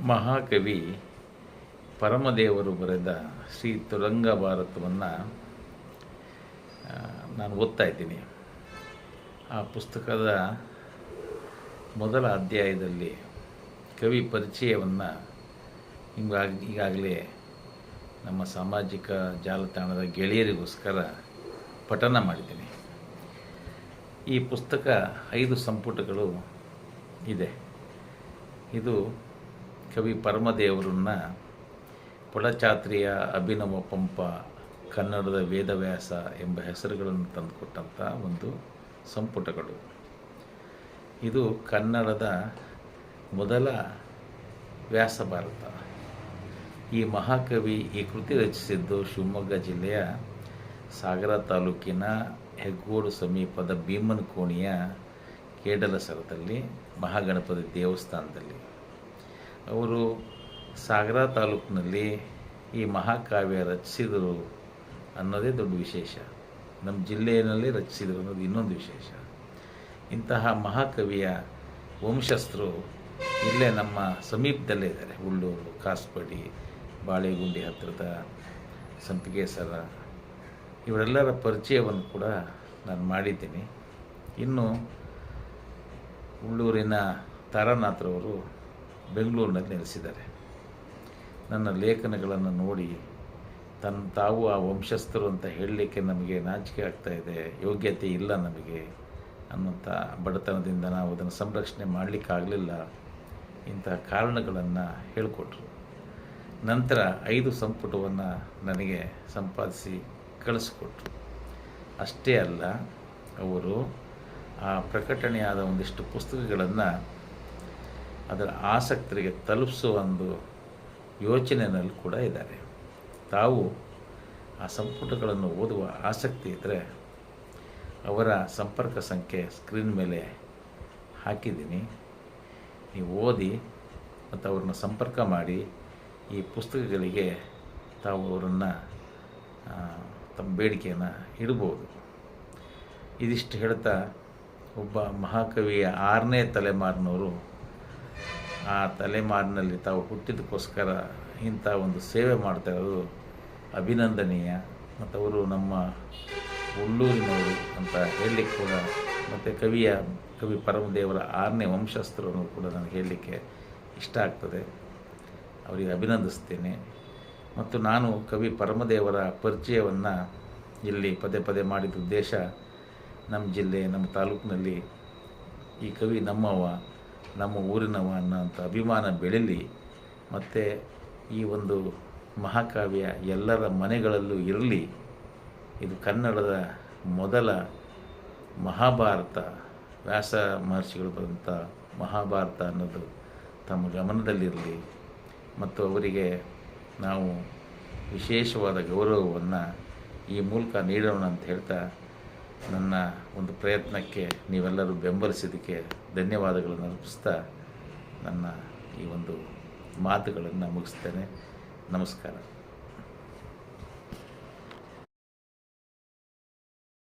ಮಹಾಕವಿ ಪರಮದೇವರು ಬರೆದ ಶ್ರೀ ತುರಂಗ ಭಾರತವನ್ನು ನಾನು ಓದ್ತಾ ಇದ್ದೀನಿ. ಆ ಪುಸ್ತಕದ ಮೊದಲ ಅಧ್ಯಾಯದಲ್ಲಿ ಕವಿ ಪರಿಚಯವನ್ನು ಹಿಂಗಾಗಿ, ಈಗಾಗಲೇ ನಮ್ಮ ಸಾಮಾಜಿಕ ಜಾಲತಾಣದ ಗೆಳೆಯರಿಗೋಸ್ಕರ ಪಠನ ಮಾಡಿದ್ದೀನಿ. ಈ ಪುಸ್ತಕ ಐದು ಸಂಪುಟಗಳು ಇದೆ. ಇದು ಕವಿ ಪರಮದೇವರನ್ನ ಪುಳಚಾತ್ರಿಯ ಅಭಿನವ ಪಂಪ ಕನ್ನಡದ ವೇದವ್ಯಾಸ ಎಂಬ ಹೆಸರುಗಳನ್ನು ತಂದುಕೊಟ್ಟಂಥ ಒಂದು ಸಂಪುಟಗಳು. ಇದು ಕನ್ನಡದ ಮೊದಲ ವ್ಯಾಸ ಭಾರತ. ಈ ಮಹಾಕವಿ ಈ ಕೃತಿ ರಚಿಸಿದ್ದು ಶಿವಮೊಗ್ಗ ಜಿಲ್ಲೆಯ ಸಾಗರ ತಾಲೂಕಿನ ಹೆಗ್ಗೋಡು ಸಮೀಪದ ಭೀಮನಕೋಣಿಯ ಕೇಡಲಸರದಲ್ಲಿ, ಮಹಾಗಣಪತಿ ದೇವಸ್ಥಾನದಲ್ಲಿ. ಅವರು ಸಾಗರ ತಾಲೂಕಿನಲ್ಲಿ ಈ ಮಹಾಕಾವ್ಯ ರಚಿಸಿದರು ಅನ್ನೋದೇ ದೊಡ್ಡ ವಿಶೇಷ. ನಮ್ಮ ಜಿಲ್ಲೆಯಲ್ಲಿ ರಚಿಸಿದರು ಅನ್ನೋದು ಇನ್ನೊಂದು ವಿಶೇಷ. ಇಂತಹ ಮಹಾಕವಿಯ ವಂಶಸ್ಥರು ಇಲ್ಲೇ ನಮ್ಮ ಸಮೀಪದಲ್ಲೇ ಇದ್ದಾರೆ. ಉಳ್ಳೂರು, ಕಾಸ್ಪಡಿ, ಬಾಳೆಗುಂಡಿ ಹತ್ತಿರದ ಸಂಪಿಗೇಸರ, ಇವರೆಲ್ಲರ ಪರಿಚಯವನ್ನು ಕೂಡ ನಾನು ಮಾಡಿದ್ದೀನಿ. ಇನ್ನು ಉಳ್ಳೂರಿನ ತಾರಾನಾಥ್ರವರು ಬೆಂಗಳೂರಿನಲ್ಲಿ ನೆಲೆಸಿದ್ದಾರೆ. ನನ್ನ ಲೇಖನಗಳನ್ನು ನೋಡಿ ತನ್ನ ತಾವು ಆ ವಂಶಸ್ಥರು ಅಂತ ಹೇಳಲಿಕ್ಕೆ ನಮಗೆ ನಾಚಿಕೆ ಆಗ್ತಾಯಿದೆ ಯೋಗ್ಯತೆ ಇಲ್ಲ ನಮಗೆ ಅನ್ನೋಂಥ ಬಡತನದಿಂದ ನಾವು ಅದನ್ನು ಸಂರಕ್ಷಣೆ ಮಾಡಲಿಕ್ಕಾಗಲಿಲ್ಲ ಇಂತಹ ಕಾರಣಗಳನ್ನು ಹೇಳಿಕೊಟ್ರು. ನಂತರ ಐದು ಸಂಪುಟವನ್ನು ನನಗೆ ಸಂಪಾದಿಸಿ ಕಳಿಸ್ಕೊಟ್ರು. ಅಷ್ಟೇ ಅಲ್ಲ, ಅವರು ಆ ಪ್ರಕಟಣೆಯಾದ ಒಂದಿಷ್ಟು ಪುಸ್ತಕಗಳನ್ನು ಅದರ ಆಸಕ್ತರಿಗೆ ತಲುಪಿಸುವ ಒಂದು ಯೋಚನೆಯಲ್ಲಿ ಕೂಡ ಇದ್ದಾರೆ. ತಾವು ಆ ಸಂಪುಟಗಳನ್ನು ಓದುವ ಆಸಕ್ತಿ ಇದ್ದರೆ ಅವರ ಸಂಪರ್ಕ ಸಂಖ್ಯೆ ಸ್ಕ್ರೀನ್ ಮೇಲೆ ಹಾಕಿದ್ದೀನಿ. ನೀವು ಓದಿ ಮತ್ತು ಅವ್ರನ್ನ ಸಂಪರ್ಕ ಮಾಡಿ ಈ ಪುಸ್ತಕಗಳಿಗೆ ತಾವು ಅವರನ್ನು ತಮ್ಮ ಬೇಡಿಕೆಯನ್ನು ಇಡ್ಬೋದು. ಇದಿಷ್ಟು ಹೇಳ್ತಾ ಒಬ್ಬ ಮಹಾಕವಿಯ ಆರನೇ ತಲೆಮಾರಿನವರು ಆ ತಲೆಮಾರಿನಲ್ಲಿ ತಾವು ಹುಟ್ಟಿದಕ್ಕೋಸ್ಕರ ಇಂಥ ಒಂದು ಸೇವೆ ಮಾಡ್ತಾ ಇರೋದು ಅಭಿನಂದನೀಯ. ಮತ್ತು ಅವರು ನಮ್ಮ ಉಳ್ಳೂರಿನವರು ಅಂತ ಹೇಳಲಿಕ್ಕೆ ಕೂಡ ಮತ್ತು ಕವಿಯ, ಕವಿ ಪರಮದೇವರ ಆರನೇ ವಂಶಸ್ಥರು ಕೂಡ ನನಗೆ ಹೇಳಲಿಕ್ಕೆ ಇಷ್ಟ ಆಗ್ತದೆ. ಅವರಿಗೆ ಅಭಿನಂದಿಸ್ತೇನೆ. ಮತ್ತು ನಾನು ಕವಿ ಪರಮದೇವರ ಪರಿಚಯವನ್ನು ಇಲ್ಲಿ ಪದೇ ಪದೇ ಮಾಡಿದ ಉದ್ದೇಶ, ನಮ್ಮ ಜಿಲ್ಲೆ, ನಮ್ಮ ತಾಲೂಕಿನಲ್ಲಿ ಈ ಕವಿ ನಮ್ಮವ ನಮ್ಮ ಊರಿನವ ಅನ್ನೋಂಥ ಅಭಿಮಾನ ಬೆಳೀಲಿ ಮತ್ತು ಈ ಒಂದು ಮಹಾಕಾವ್ಯ ಎಲ್ಲರ ಮನೆಗಳಲ್ಲೂ ಇರಲಿ, ಇದು ಕನ್ನಡದ ಮೊದಲ ಮಹಾಭಾರತ, ವ್ಯಾಸ ಮಹರ್ಷಿಗಳು ಬಂದಂಥ ಮಹಾಭಾರತ ಅನ್ನೋದು ತಮ್ಮ ಗಮನದಲ್ಲಿರಲಿ. ಮತ್ತು ಅವರಿಗೆ ನಾವು ವಿಶೇಷವಾದ ಗೌರವವನ್ನು ಈ ಮೂಲಕ ನೀಡೋಣ ಅಂತ ಹೇಳ್ತಾ ನನ್ನ ಒಂದು ಪ್ರಯತ್ನಕ್ಕೆ ನೀವೆಲ್ಲರೂ ಬೆಂಬಲಿಸಿದ್ದಕ್ಕೆ ಧನ್ಯವಾದಗಳನ್ನು ಅರ್ಪಿಸ್ತಾ ನನ್ನ ಈ ಒಂದು ಮಾತುಗಳನ್ನು ಮುಗಿಸ್ತೇನೆ. ನಮಸ್ಕಾರ.